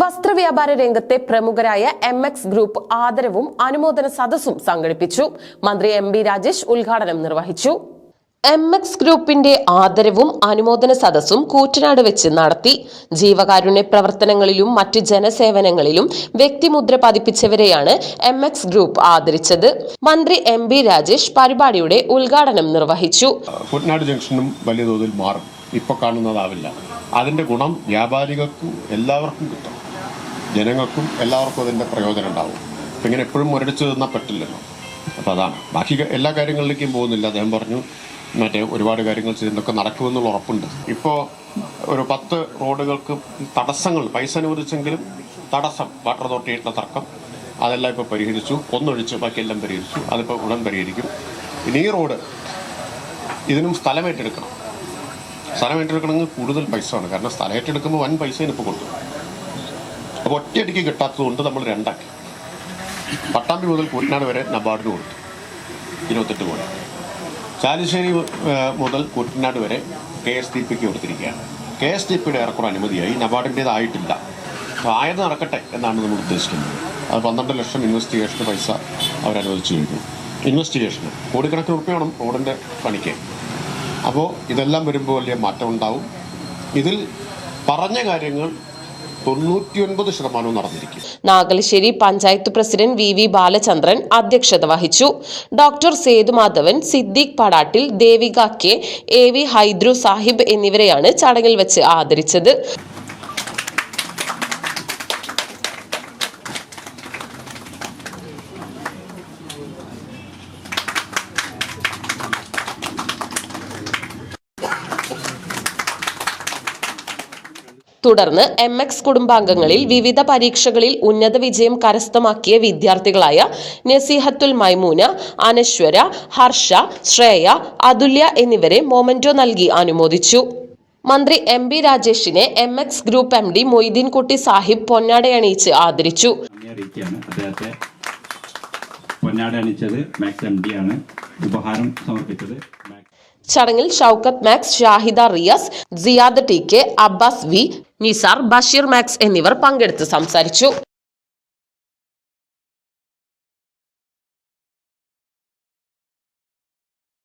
വസ്ത്രവ്യാപാര രംഗത്തെ പ്രമുഖരായ M X group ആദരവും അനുമോദന സദസ്സും സംഘടിപ്പിച്ചു. മന്ത്രി എം ബി രാജേഷ് ഉദ്ഘാടനം നിർവഹിച്ചു. എം എക്സ് ഗ്രൂപ്പിന്റെ ആദരവും അനുമോദന സദസ്സും കൂറ്റനാട് വെച്ച് നടത്തി. ജീവകാരുണ്യ പ്രവർത്തനങ്ങളിലും മറ്റ് ജനസേവനങ്ങളിലും വ്യക്തിമുദ്ര പതിപ്പിച്ചവരെയാണ് എം എക്സ് ഗ്രൂപ്പ് ആദരിച്ചത്. മന്ത്രി എം ബി രാജേഷ് പരിപാടിയുടെ ഉദ്ഘാടനം നിർവഹിച്ചു. കുട്ടനാട് ജംഗ്ഷനും വലിയ തോതിൽ മാറും. ഇപ്പോൾ കാണുന്നതാവില്ല. അതിന്റെ ഗുണം വ്യാപാരികൾക്കും എല്ലാവർക്കും കിട്ടും. ജനങ്ങൾക്കും എല്ലാവർക്കും അതിന്റെ പ്രയോജനം ഉണ്ടാവും. ഇങ്ങനെ എപ്പോഴും മുരടിച്ചു തന്നാൽ പറ്റില്ലല്ലോ. അപ്പോൾ അതാണ്. ബാക്കി എല്ലാ കാര്യങ്ങളിലേക്കും പോകുന്നില്ല. അദ്ദേഹം പറഞ്ഞു മറ്റേ ഒരുപാട് കാര്യങ്ങൾ ചെയ്യുന്നൊക്കെ നടക്കുമെന്നുള്ള ഉറപ്പുണ്ട്. ഇപ്പോൾ ഒരു പത്ത് റോഡുകൾക്ക് തടസ്സങ്ങൾ പൈസ അനുവദിച്ചെങ്കിലും തടസ്സം വാട്ടർ അതോറിറ്റിയായിട്ടുള്ള തർക്കം അതെല്ലാം ഇപ്പോൾ പരിഹരിച്ചു. ഒന്നൊഴിച്ച് ബാക്കിയെല്ലാം പരിഹരിച്ചു. അതിപ്പോൾ ഉടൻ പരിഹരിക്കും. ഇനി ഈ റോഡ് ഇതിനും സ്ഥലം ഏറ്റെടുക്കണം. സ്ഥലം ഏറ്റെടുക്കണമെങ്കിൽ കൂടുതൽ പൈസ ആണ് കാരണം സ്ഥലം ഏറ്റെടുക്കുമ്പോൾ വൻ പൈസ ഇപ്പോൾ കൊടുത്തു അപ്പോൾ ഒറ്റയടിക്ക് കിട്ടാത്തതുകൊണ്ട് നമ്മൾ രണ്ടാക്കി. പട്ടാമ്പി മുതൽ കൂറ്റനാട് വരെ നബാർഡിന് കൊടുത്തു. ഇരുപത്തെട്ട് കോടി. ചാലിശ്ശേരി മുതൽ കുട്ടനാട് വരെ കെ എസ് ഡി പിക്ക് കൊടുത്തിരിക്കുകയാണ്. കെ എസ് ഡി പിയുടെ ഏറെക്കുറെ അനുമതിയായി നബാർഡിന്റേതായിട്ടില്ല. അപ്പോൾ ആയത് നടക്കട്ടെ എന്നാണ് നമ്മൾ ഉദ്ദേശിക്കുന്നത്. അത് പന്ത്രണ്ട് ലക്ഷം ഇൻവെസ്റ്റിഗേഷന് പൈസ അവരനുവദിച്ചു കഴിഞ്ഞു. ഇൻവെസ്റ്റിഗേഷന് കോടിക്കണക്കിന് റുപ്യ വേണം റോഡിന്റെ പണിക്ക്. അപ്പോൾ ഇതെല്ലാം വരുമ്പോൾ വലിയ മാറ്റം ഉണ്ടാവും ഇതിൽ പറഞ്ഞ കാര്യങ്ങൾ തൊണ്ണൂറ്റിയൊൻപത് ശതമാനവും നടന്നിരിക്കും. Nagalassery panchayat president V V Balachandran അധ്യക്ഷത വഹിച്ചു. Doctor Sethumadhavan Siddique Padattil Devika K A V Haidru Sahib എന്നിവരെയാണ് ചടങ്ങിൽ വെച്ച് ആദരിച്ചത്. തുടർന്ന് എം എക്സ് കുടുംബാംഗങ്ങളിൽ വിവിധ പരീക്ഷകളിൽ ഉന്നത വിജയം കരസ്ഥമാക്കിയ വിദ്യാർത്ഥികളായ നസീഹത്തുൽ മൈമൂന അനശ്വര ഹർഷ ശ്രേയ അതുല്യ എന്നിവരെ മൊമന്റോ നൽകി അനുമോദിച്ചു. മന്ത്രി M B രാജേഷിനെ M X group M D Moideenkutty Sahib പൊന്നാടയണിയിച്ച് ആദരിച്ചു. ആണ്. ഉപഹാരം സമർപ്പിച്ചത്. ചടങ്ങിൽ Shoukath Max Shahida Riyas Siyad T K Abbas V Nisar Basheer Max എന്നിവർ പങ്കെടുത്ത് സംസാരിച്ചു.